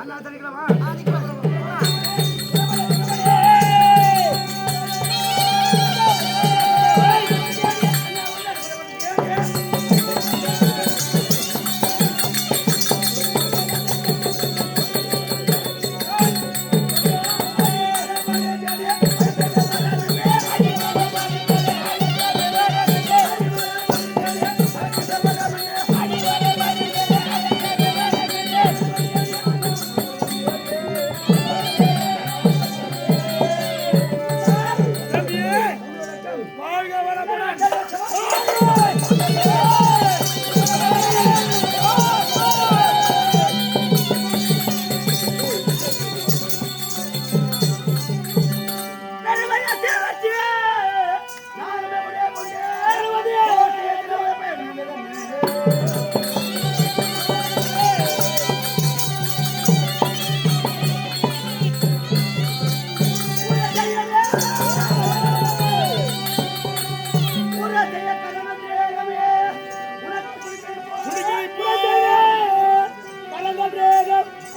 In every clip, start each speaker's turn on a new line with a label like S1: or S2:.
S1: அண்ணா தனிக்கலாமா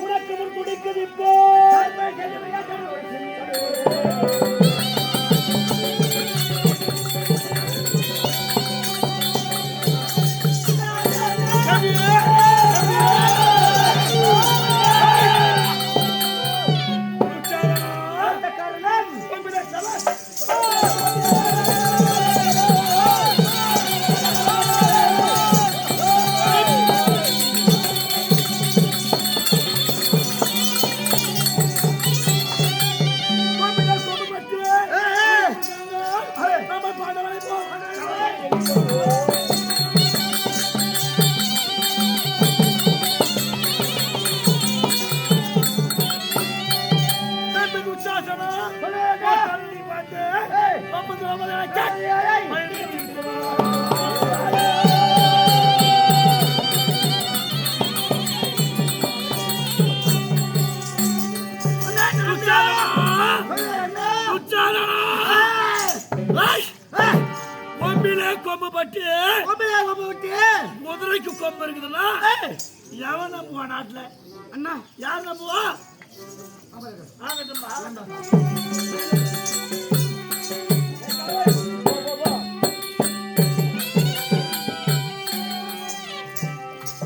S1: உனக்கு முன் துடிக்குது இப்போ கொம்பிலே கொம்பு பட்டு. குதிரைக்கு கொம்பு இருக்குதுல்ல எவன் நம்புவா நாட்டுல? அண்ணா. யார் நம்புவா?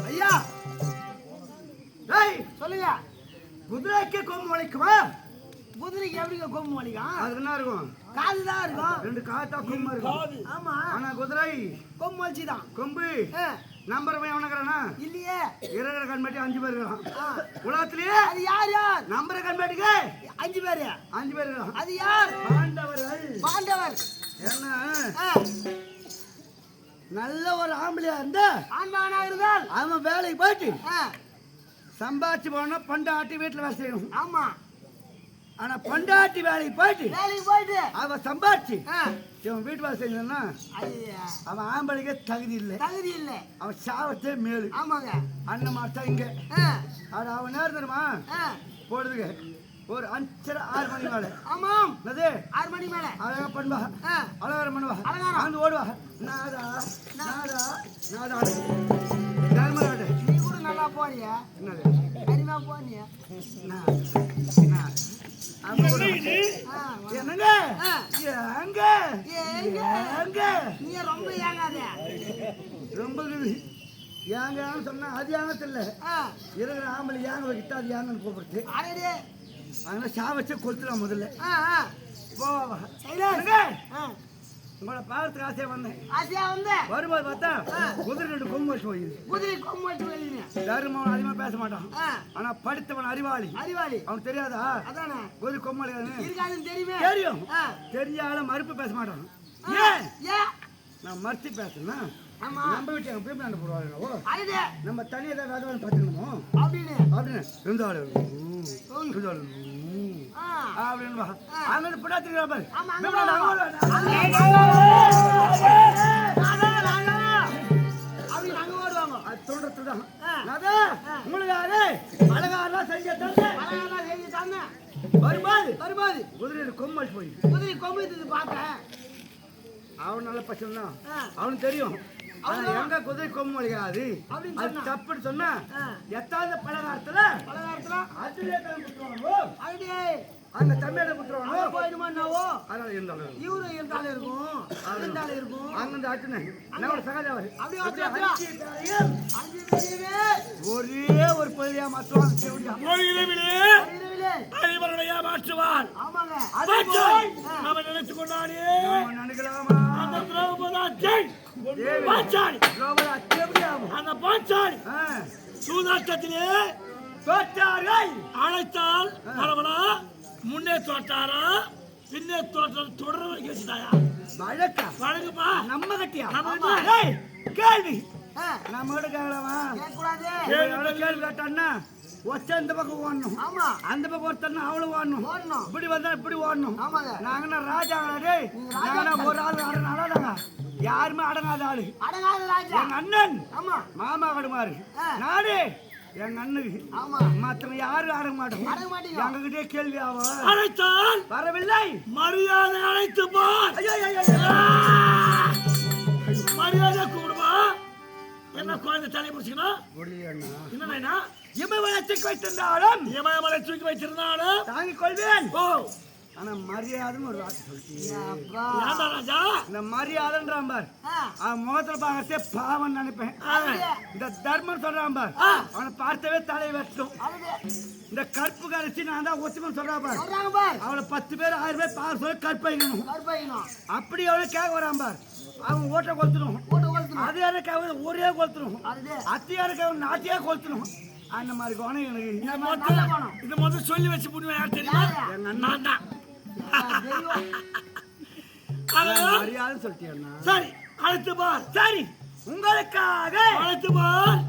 S2: ஐயா. சொல்லுங்க
S1: குதிரைக்கு கொம்பு வலிக்குமா
S2: குதிரைக்கு எப்படிங்க கொம்பு வலிக்கும்
S1: அது என்ன இருக்கும்?
S2: காது தான் இருக்கும்.
S1: ரெண்டு காத்தா கொம்பு இருக்கும்.
S3: காது.
S2: ஆமா.
S1: ஆனா குதிரை
S2: கொம்பு வலிச்சுதான்
S1: கொம்பு. நம்பர் போய் எவனுக்குறானா
S2: இல்லையே.
S1: இருக்கிற கண்மேட்டி அஞ்சு பேர் இருக்கான். உலகத்திலேயே
S2: அது யார் யார்?
S1: நம்பர் கண்மேட்டிக்கு
S2: அஞ்சு பேரு.
S1: அஞ்சு பேர் இருக்கான்.
S2: அது யார்?
S1: பாண்டவர்கள்.
S2: பாண்டவர்.
S1: என்ன? நல்ல ஒரு ஆம்பளையா இருந்தா
S2: ஆண்மகனா இருந்தால்
S1: அவன் வேலைக்கு போயிட்டு சம்பாதிச்சு போனா பண்டாட்டி வீட்டுல வேலை செய்யணும்.
S2: ஆமா.
S1: ஆனா பண்டாட்டி வேலைக்கு போயிட்டு
S2: வேலைக்கு போயிட்டு.
S1: அவன் சம்பாதிச்சு
S2: ஆ,
S1: இவன் வீட்டு வேலை செய்யணும்னா அவன் ஆம்பளைக்கே தகுதி இல்லை.
S2: தகுதி இல்லை.
S1: அவன் சாவத்தே மேலு.
S2: ஆமாங்க.
S1: அண்ணன் மாட்டா இங்க. ஆனா அவன் நேரம் தெரியுமா?
S2: ஆ,
S1: போடுதுங்க. ஒரு அஞ்சரை ஆறு மணி மேல.
S2: ஆமாம்.
S1: என்னது?
S2: ஆறு மணி மேல.
S1: அழகா பண்ணுவா.
S2: ஆ,
S1: அலங்காரம் பண்ணுவா.
S2: அலங்காரம்.
S1: வந்து ஓடுவா. நாதா நாதா நாதா
S2: போறியா அருமையா போனியா?
S1: என்னங்க. எங்க
S2: எங்க? நீ ரொம்ப ஏங்காத.
S1: ரொம்ப. ஏங்க சொன்னா அது ஏங்கத்து இல்ல
S2: ஆ,
S1: இருக்கிற ஆம்பளை ஏங்க வைக்கிட்டா அது ஏங்கன்னு கூப்பிடுது
S2: அடடே.
S1: அதனால சாவச்சே கொளுத்துலாம் முதல்ல. போ. உங்களை பார்க்கறதுக்கு ஆசையா வந்தேன்.
S2: ஆசையா வந்த
S1: வரும்போது பார்த்தா குதிரை ரெண்டு கொம்பு வச்சு போயிது
S2: குதிரை கொம்பு வச்சு வெளியின
S1: தருமவன் அதிகமா பேச மாட்டான். ஆனா படித்தவன் அறிவாளி.
S2: அறிவாளி.
S1: அவனுக்கு தெரியாதா?
S2: அதானே?
S1: குதிரை கொம்பு
S2: இருக்காதுன்னு தெரியுமே.
S1: தெரியும். தெரியாத மறுப்பு பேச மாட்டான். ஏன்? நான் மறுத்து பேசுனா
S2: ஆமா.
S1: நம்ம வீட்டு எங்க பீப்பிளாண்ட போடுவாங்க
S2: அழுது.
S1: நம்ம தனியாக ஏதாவது வேலை பார்த்துக்கணுமோ?
S2: அப்படின்னு.
S1: அப்படின்னு. இருந்தாலும். இருந்தாலும். அப்படின்னு வா அங்கே பிடாத்துக்கிறா பாரு.
S2: ஆமா, அங்க
S1: பீப்பிளாண்ட
S2: வா.
S1: அங்க ஓடு.
S2: நானா, நானா. அப்படின்னு அங்க ஓடுவாங்க.
S1: அது சொல்றது தான்.
S2: ஆ.
S1: அது உங்களுக்கு யாரு அழகாரெல்லாம் செஞ்ச தந்து.
S2: பழகெல்லாம் செஞ்சு தாங்க
S1: வரும்போது
S2: வரும்போது
S1: குதிரையில் கொம்மல் போய்.
S2: குதிரை கொம்பு பார்த்தேன்
S1: அவன் நல்ல பசங்க தான். அவனுக்கு தெரியும். ஆனா எங்க குதிரை கொம்பு வலிக்காது அது. தப்புன்னு சொன்னா. எத்தாவது பலகாரத்துல
S2: பலகாரத்துல
S1: அந்த தமிழை குத்துவானோ
S4: அங்க போயிடுமான்னாவோ?
S1: அதனால இருந்தாலும்
S4: இவரும் இருந்தாலும் இருக்கும். இருந்தாலும் இருக்கும்.
S1: அங்கிருந்து ஆட்டுனேன் நான் சகாஜாவர்
S4: அப்படியே. அஞ்சு
S1: ஒரே ஒரு பகுதியா மாற்றுவாங்க
S3: ஒரு இரவிலே
S4: அறிவிலே.
S3: அனைவருடைய மாற்றுவான்.
S4: ஆமாங்க.
S3: பாஞ்சாலி, அவன் நினைத்துக் கொண்டானே.
S1: நாம நினைக்கலாமா?
S3: அந்த திரௌபதாச்சை
S1: தேவி.
S3: பாஞ்சாலி.
S1: செவிலியாவும்
S3: அந்த பாஞ்சாலி. சூதாட்டத்திலே அழைத்தால் பரவலா முன்னே தோட்டாரா? பின்னே தோற்ற தொடர வச்சுட்டாயா
S1: வழக்கா?
S3: வழங்குப்பா
S1: நம்ம கட்டியா?
S3: நம்ம
S1: கேள்வி. நம்ம கிட்ட கேட்கலாமா எவ்வளவு கேள்வி கேட்டான்னா ஒருத்தன் இந்த பக்கம் ஓடணும்.
S4: ஆமா.
S1: அந்த பக்கம் ஒருத்தன் அவளும் ஓடணும்.
S4: ஓடணும்.
S1: இப்படி வந்தா இப்படி ஓடணும்.
S4: ஆமாங்க.
S1: நாங்கன்னா ராஜாங்களா டேய் நாங்கன்னா ஒரு ஆள் அடங்காதாங்க யாருமே அடங்காத ஆளு.
S4: அடங்காத ராஜா.
S1: எங்க அண்ணன்.
S4: ஆமா.
S1: மாமா கடுமாரு
S4: ஆ.
S1: நாடு எங்க அண்ணுக்கு
S4: ஆமா.
S1: மத்தவங்க யாரும் அடங்க மாட்டோம்.
S4: அடங்க மாட்டீங்க
S1: எங்ககிட்டே கேள்வி ஆகும்
S3: அழைத்தால்
S1: வரவில்லை.
S3: மரியாதை அழைத்து பார். மரியாதை கூடுமா? என்ன குழந்தை தலை பிடிச்சிக்கணும்
S1: ஒளியண்ணா.
S3: என்னண்ணா
S1: இமயமலைத்துக்கு வைத்திருந்தாலும்
S3: இமயமலை தூக்கி வைத்திருந்தாலும்
S1: தாங்கிக் கொள்வேன்.
S3: ஓ
S1: ஆனா மரியாதைன்னு ஒரு வார்த்தை சொல்லிட்டீங்க. இந்த மரியாதைன்றான் பார். அவன் முகத்துல பார்க்கறதே பாவம் நினைப்பேன். இந்த தர்மம் சொல்றான் பார். அவனை பார்த்தவே தலை வெட்டும். இந்த கற்பு கழிச்சு நான் தான் ஒத்துமன் சொல்றான் பார்.
S4: சொல்றாங்க பார்.
S1: அவளை பத்து பேர் ஆயிரம் பேர் பார் சொல்லி கற்பழிக்கணும். அப்படி அவளை கேட்க வரான் பார். அவன் ஓட்ட கொளுத்தணும். அது யாருக்காவது ஊரே கொளுத்தணும்.
S4: அதுதே
S1: அத்தி யாருக்காவது நாட்டையே கொளுத்தணும். அந்த மாதிரி குணம் எனக்கு.
S3: இது முதல் சொல்லி வச்சு புண்ணியம் யார் தெரியுமா? நான் தான்.
S1: மரியாதை சொல்லிட்டேன்னா
S3: சரி அழைத்து பார்.
S1: சரி. உங்களுக்காக
S3: அழைத்து பார்.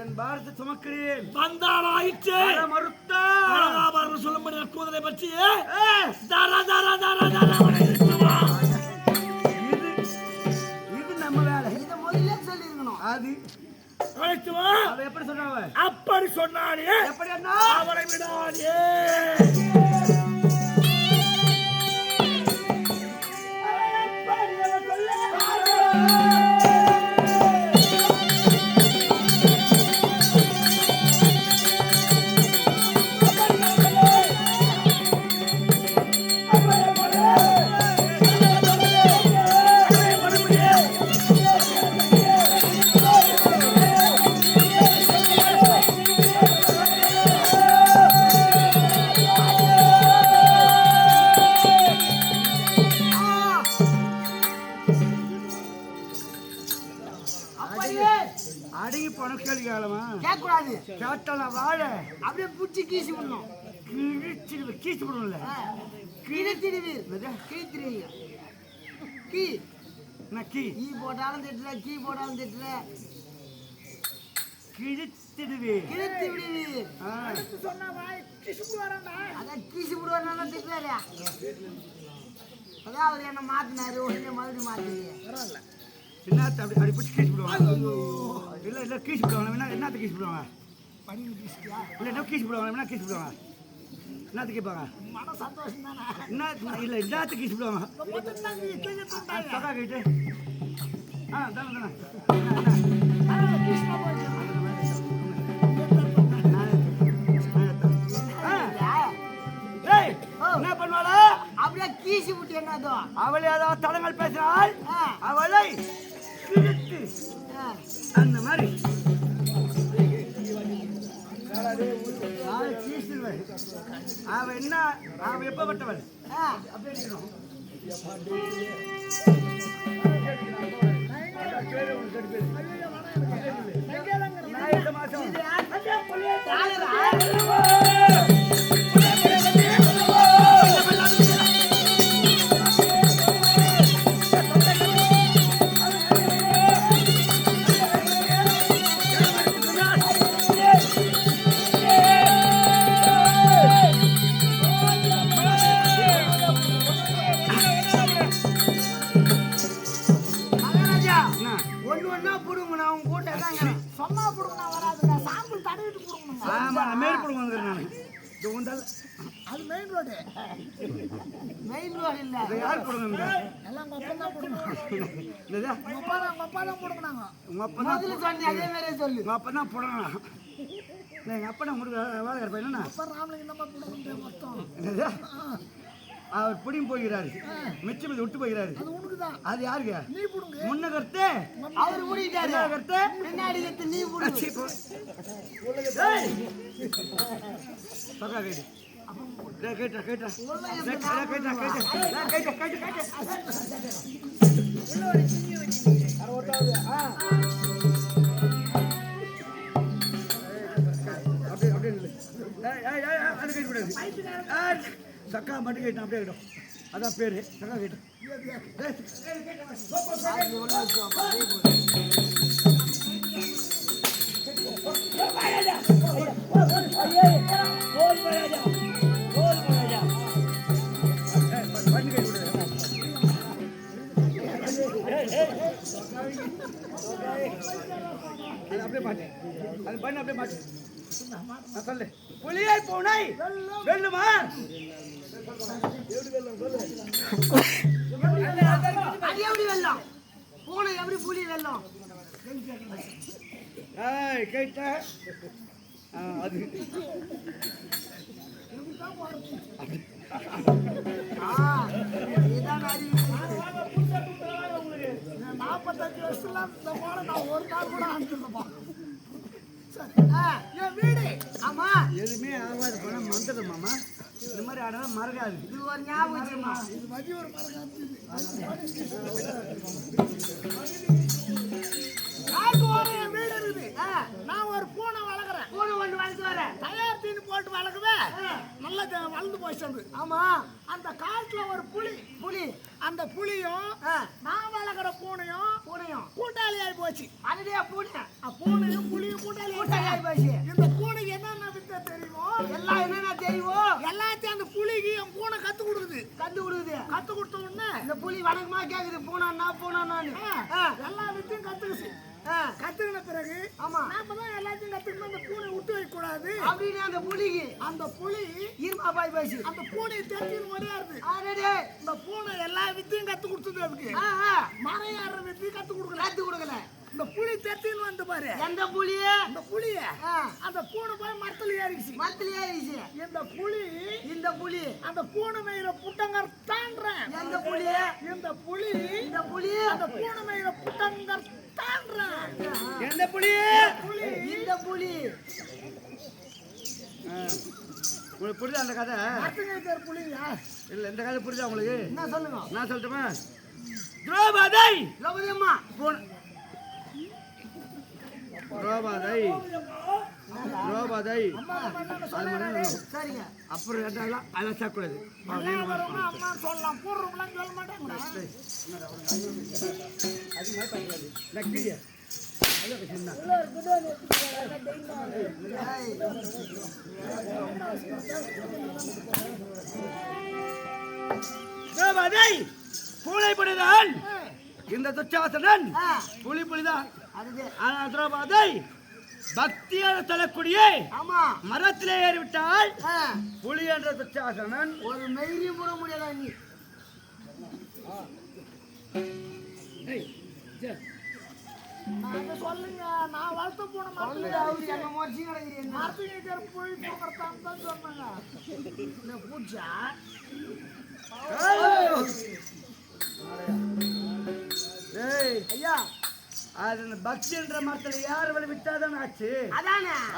S1: என் பாரத்தை சுமக்கிறேன்.
S3: வந்தால் ஆயிற்று.
S1: வர மறுத்தா.
S3: அழகாபாரன் சொல்லும்படி கூதலை பற்றி தர தர தர தர.
S1: இது இது நம்ம வேலை.
S4: இதை முதல்ல சொல்லியிருக்கணும்.
S1: அது. எப்படி சொன்னாவ?
S3: அப்படி சொன்னானே
S1: எப்படி அண்ணா?
S3: அவனை விடாதே.
S4: பிடிச்சி கீசி விடணும்
S1: கிழிச்சு கீச்சு விடணும்ல
S4: ஆ, கிழித்திடுவீர் கிழித்திடுவீங்க கீ
S1: நான் கீ.
S4: ஈ போட்டாலும் திட்டுற கீ போட்டாலும் திட்டுற
S1: கிழிச்சிடுவே
S4: கிழித்து விடுவீர்
S1: ஆ,
S4: அதான் கீசி விடுவாருன்னா திட்டுறாரு அதான் அவர் என்ன மாத்தினாரு? உடனே மறுபடியும் மாத்தீங்க
S1: என்னத்த அப்படி அப்படி பிடிச்சி கீச்சு விடுவாங்க இல்ல இல்ல கீச்சு விடுவாங்க என்ன என்னத்த கீச்சு விடுவாங்க இல்ல என்ன கீச்சு விடுவாங்க என்ன கீச்சு விடுவாங்க என்னத்த கேட்பாங்க.
S4: மன சந்தோஷம் தானே
S1: என்ன இல்ல என்னத்த கீச்சு விடுவாங்க தொகா கேட்டு. ஆ தானே தானே? ஆ, ஏய், என்ன பண்ணுவாளா?
S4: அப்படியே கீசி விட்டு என்னதோ
S1: அவள் ஏதாவது தடங்கள் பேசினால் அவளை. அந்த மாதிரி. அவளை. அவ என்ன அவ எப்பப்பட்டவள் அப்படியே இருக்கணும். மாசம் கொடுங்க
S4: தான் கொடுக்கணும் சொல்லி. அதே மாதிரி
S1: எங்க அப்பா நான்
S4: இருப்பேன்
S1: என்ன? அவர் பிடிங்க போகிறாரு. மிச்சம் விட்டு போகிறாரு.
S4: அது யாருங்க
S1: முன்ன கருத்து
S4: அவர்
S1: புடிக்கிறாரு கருத்து
S4: பின்னாடி கருத்து நீ
S1: புடி. சக்கா மட்டும் கேட்டான் அப்படியே கேட்டோம் அதான் பேரு. சக்கா கேட்டேன். அப்படியே மாட்டு. அது பண்ணு அப்படியே நான் சொல்லு. புலியை பூனை. வெல்லுமா?
S4: அது எப்படி வெல்லம்? பூனை எப்படி புலி வெல்லம்?
S1: ஏய் கேட்ட? அது. ஆனா மறக்காது
S4: இது ஒரு ஞாபகம் இது மதி ஒரு நான் ஒரு பூனை வளர்க்குறேன். பூனை ஒன்று வளர்த்து வரேன் தயார் தீனி போட்டு வளர்க்குவேன். நல்லா வளர்ந்து போச்சு அது ஆமா. அந்த காட்டுல ஒரு புலி. புலி. அந்த புலியும் நான் வளர்க்குற பூனையும் பூனையும். கூட்டாளி ஆகி போச்சு. அதுலயே பூனை. பூனையும் புலியும் கூட்டாளி கூட்டாளி ஆகி போச்சு. இந்த பூனைக்கு என்னென்ன தெரியுமோ? என்னென்ன தெரியுமோ எல்லாத்தையும் அந்த புலிக்கு என் பூனை கத்து கொடுக்குது. கத்து கொடுக்குது. கத்து கொடுத்த உடனே இந்த புலி வணக்கமா கேக்குது பூனா பூனா எல்லா வித்தையும் கத்துக்குச்சு. கத்துக்கின பிறகு ஆமா. நாம தான் எல்லாத்தையும் கத்துக்கணும் அந்த பூனை விட்டு வைக்க கூடாது. அப்படின்னு அந்த புலிக்கு அந்த புலி இருமா பாய் பேசி. அந்த பூனை தெரிஞ்சு ஓடியாருது. இந்த பூனை எல்லா வித்தையும் கத்து கொடுத்தது அதுக்கு. மரம் ஏறுற வித்தையும் கத்து கொடுக்கல. கத்து கொடுக்கல. இந்த புலி தெரிஞ்சுன்னு வந்து பாரு. எந்த புலிய இந்த புலிய அந்த பூனை போய் மரத்துல ஏறிச்சு மரத்துல ஏறிச்சு இந்த புலி இந்த புலி. அந்த பூனை மேயிற புட்டங்கர் தாண்டுறேன் எந்த புலிய இந்த புலி இந்த புலி. அந்த பூனை மேயிற புட்டங்கர் தாண்டுறேன்
S1: எந்த புலி?
S4: புலி. இந்த
S1: ஆ. உங்களுக்கு புரியுதா அந்த கதை?
S4: புலியா
S1: இல்லை இந்த கதை புரியுதா உங்களுக்கு?
S4: என்ன சொல்லுங்க?
S1: நான் சொல்லட்டுமா? திரௌபதை!
S4: திரௌபதி அம்மா.
S1: ரோபாதை திரௌபதை.
S4: சரிங்க.
S1: அப்புறம் கேட்டாலும்
S4: அலசக்கூடாது சொல்லலாம். போடுறோம்லாம் சொல்ல
S1: துச்சாசனன் புலி புலிதான். திரௌபதை பக்தியான தலக்கூடிய.
S4: ஆமா.
S1: மரத்திலே ஏறிவிட்டால் புலி என்ற துச்சாசனன்.
S4: ஒரு மெய்ரியும் போட முடியாதா நீ சொல்லுங்க நான் வளர்த்த போன மரத்துல மரத்துக்கு போய் போகிறதான் தான் சொன்னாங்க. பூஜா
S1: ஏய்.
S4: ஐயா
S1: அது என்ற மரத்துல யார் வழி விட்டாதான் ஆச்சு?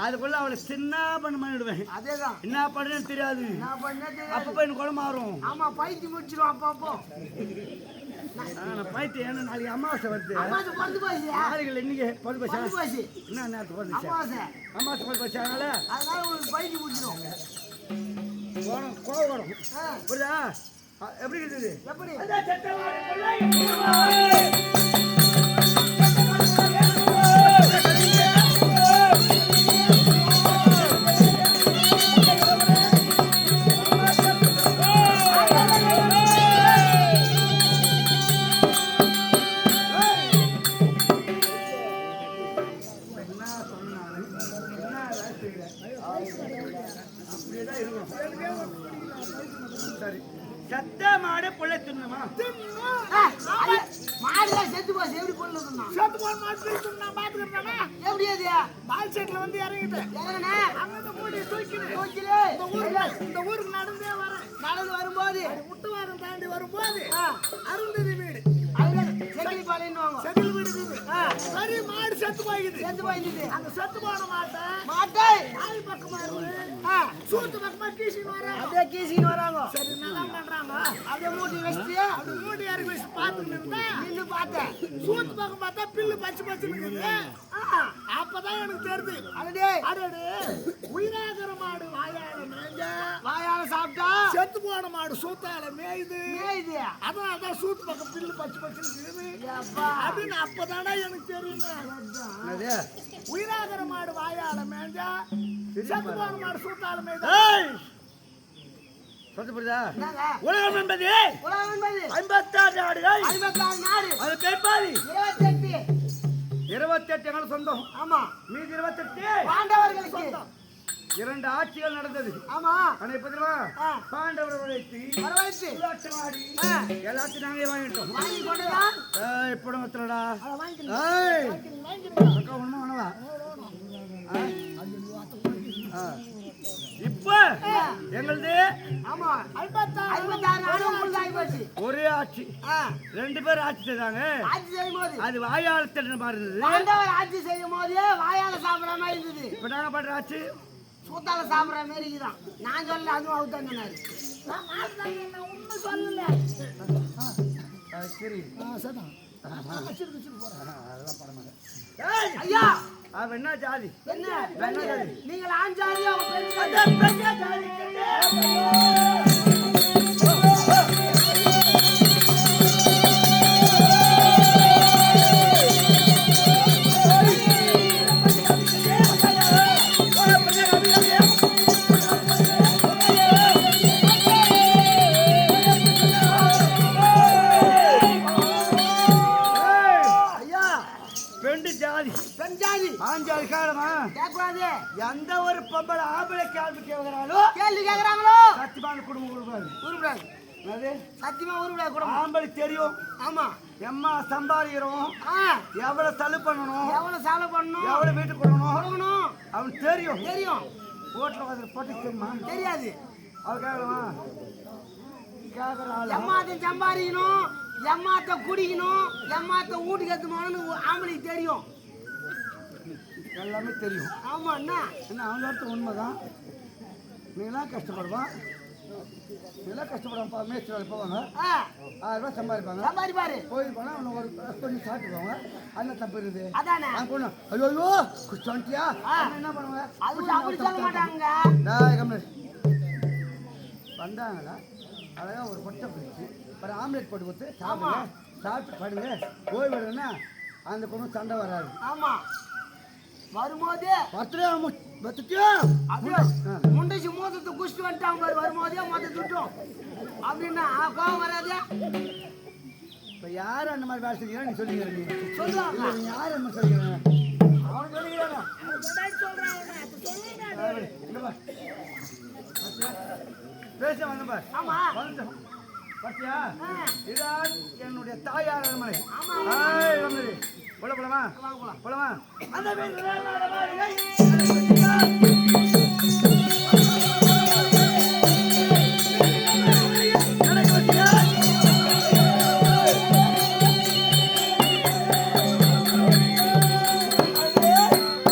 S1: அதுக்குள்ள அவளை சின்ன பண்ண பண்ணிடுவேன்.
S4: அதேதான்.
S1: என்ன பண்ணுன்னு தெரியாது. அப்பப்ப எனக்கு குழம்பு மாறும்.
S4: ஆமா பைத்தி முடிச்சிடும் அப்பப்போ.
S1: பைத்தியம் ஏன்னா நாளைக்கு அமாவாசை வருது.
S4: போச்சு
S1: நாளைக்கு இன்னைக்கு
S4: பந்து போச்சு.
S1: என்ன நேரத்துக்கு வந்துச்சு
S4: அமாவாசை.
S1: அமாவாசை பது பைசா அதனால
S4: அதனால உங்களுக்கு பைத்தி முடிச்சிடும்
S1: கோணம் கோவம் வரும்.
S4: ஆ,
S1: புரியுதா? அ, எப்படி இருக்குது?
S4: எப்படி?
S1: சத்த மாடு புள்ள தின்னுமா?
S4: மாடுலாம் செத்து போச்சு எப்படி கொள்ளுதுன்னா செத்து போன மாட்டு நான் பாத்துக்கிறேன்னா எப்படி அது? பால் செட்ல வந்து இறங்கிட்டேன் எங்கண்ணே அங்க மூடி தூக்கினு. தூக்கிலே இந்த ஊருக்கு இந்த ஊருக்கு நடந்தே வரேன் நடந்து வரும்போது? முட்டுவாரம் தாண்டி வரும்போது ஆ, அருந்ததி வீடு. செக்கிலி பாலின்னுவாங்க செதில் வீடு இருக்குது சரி மாடு செத்து போயிடுது செத்து போயிருந்தது அந்த செத்து போன மாட்டை மாட்டை. ஆள் பக்கமா இருந்து சூத்து பக்கமா கீசின்னு வராங்க
S2: அப்படியே கீசின்னு வராங்க
S4: சரி நல்லா பண்றாங்க?
S2: அப்படியே மூட்டி வச்சுட்டு
S4: அது மூடி இறக்கி வச்சு பார்த்துட்டு இருந்தா
S2: நின்று பார்த்தேன்.
S4: சூத்து பக்கம் பார்த்தா பில்லு பச்சை பச்சை இருக்குது. அப்பதான் எனக்கு தெரியுது.
S2: அடடே.
S4: அடடே உயிராகிற மாடு
S2: சாப்பிட்டா
S4: போன மாடு சூத்தால மேயுது.
S2: இது
S4: அதனால தான் சூத்து பக்கம் பில்லு பச்சை பச்சை இருக்குது. அப்படின்னு அப்பதானே எனக்கு
S1: என்னது?
S4: உயிராகிற மாடு வாயால மேய்ஞ்சா செத்து போன மாடு சூத்தால மேய்ஞ்சா
S1: ஏய்! சொல்ல புரியுதா?
S2: என்னங்க?
S1: உலகம் என்பது ஐம்பத்தாறு நாடுகள் அது கைப்பாதி
S2: இருபத்தெட்டு.
S1: இருபத்தெட்டு எங்கள் சொந்தம்.
S2: ஆமா.
S1: மீதி இருபத்தெட்டு.
S2: பாண்டவர்களுக்கு.
S1: இரண்டு ஆட்சிகள் நடந்தது.
S2: ஆமா.
S1: ஆனா இப்ப தெரியுமா
S2: வரவழைத்து.
S1: எல்லாத்தையும் நாங்களே வாங்கிட்டோம்.
S2: வாங்கி கொண்டுதான்
S1: ஏய் புடமத்துலடா
S4: அதை வாங்கிக்கிறேன்
S1: ஏய்.
S4: வாங்கிக்கிறேன்
S1: அக்கா ஒண்ணும் வேணவா இப்ப எங்களது
S2: ஆமா.
S1: ஒரே ஆட்சி. ரெண்டு பேரும் ஆட்சி செய்தாங்க.
S2: ஆட்சி செய்யும் போது
S1: அது வாயால் திட்டுற மாதிரி இருந்தது
S2: ஆட்சி செய்யும் போது வாயால சாப்பிடுற மாதிரி இருந்தது.
S1: இப்ப நாங்க பண்ற ஆட்சி?
S2: சூத்தால சாப்பிடுற மாதிரி தான் நான் சொல்ல அதுவும் அவர் தான் சொன்னாரு.
S4: நான் மாட்டுதாங்க, நான் உண்மை சொல்லல.
S1: சரி.
S2: ஐயா!
S1: அவன் என்ன ஜாதி.
S2: என்ன
S1: என்ன ஜாதி.
S2: நீங்கள் ஆஞ்சாரி அவங்க பெண் ஜாதி
S1: ஆஞ்சாதி காலமா
S2: கேட்கக்கூடாது.
S1: எந்த ஒரு பொம்பளை ஆம்பளை கேள்வி கேட்கிறாலும்
S2: கேள்வி கேட்கறாங்களோ?
S1: சத்தியமான குடும்பம் கொடுப்பாரு
S2: உருவிடாது
S1: அது
S2: சத்தியமா உருவிடாது குடும்பம்.
S1: ஆம்பளை தெரியும்.
S2: ஆமா.
S1: எம்மா சம்பாதிக்கிறோம். எவ்வளவு தள்ளு பண்ணணும்?
S2: எவ்வளவு செலவு பண்ணணும்?
S1: எவ்வளவு வீட்டுக்கு கொடுக்கணும்?
S2: கொடுக்கணும்.
S1: அவன் தெரியும்.
S2: தெரியும்.
S1: ஓட்டுல வந்து போட்டு தெரியுமா?
S2: தெரியாது.
S1: அவ கேட்கலாமா கேட்கற ஆளு
S2: எம்மாத்த சம்பாதிக்கணும். எம்மாத்த குடிக்கணும். எம்மாத்த வீட்டுக்கு எத்துமானு ஆம்பளைக்கு தெரியும்.
S1: எல்லாமே தெரியும்.
S2: ஆமா என்ன
S1: என்ன அவன் சொல்றது உண்மைதான் நீங்களாம் கஷ்டப்படுவான் நீங்களாம் கஷ்டப்படுவான்ப்பா மேய்ச்சல் வேலை போவாங்க.
S2: ஆ.
S1: ஆயிரம் ரூபாய் சம்பாதிப்பாங்க.
S2: சம்பாதிப்பாரு
S1: போயிருப்பாங்க அவனை ஒரு கொஞ்சம் சாப்பிட்டுக்குவாங்க. அண்ணன் தப்பு இருக்குது
S2: அதானே
S1: பொண்ணு ஐயோ ஐயோ குச்சியா என்ன பண்ணுவாங்க?
S2: அப்படி சொல்ல மாட்டாங்க.
S1: வந்தாங்களா அழகா ஒரு கொட்டை பிடிச்சி ஒரு ஆம்லெட் போட்டு கொடுத்து சாப்பிடுங்க. சாப்பிட்டு படுங்க. ஓய்வு எடுங்கன்னா அந்த குடும்பம் சண்டை வராது.
S2: ஆமா. வரும்போது
S1: பர்த்டே
S2: அப்படியே முண்டைச்சு மோதத்தை குடிச்சிட்டு வந்துட்டான் பாரு வரும்போதே மொத்த துட்டும் அப்படின்னா ஆ, கோவம் வராது.
S1: இப்போ யார் அந்த மாதிரி வேலை செய்யறா நீ சொல்லிக்கிற நீ.
S2: சொல்லுவாங்க.
S1: யார் அந்த அவன்
S4: அவனை. சொல்லுங்க.
S1: பார். பாத்தியா? பேச வந்த பார்
S2: ஆமா.
S1: வந்துட்டேன்
S2: பட்டியா
S1: இதான் என்னுடைய தாயார் அரண்மனை. போல போலாமா
S2: போலாமா?
S1: அந்த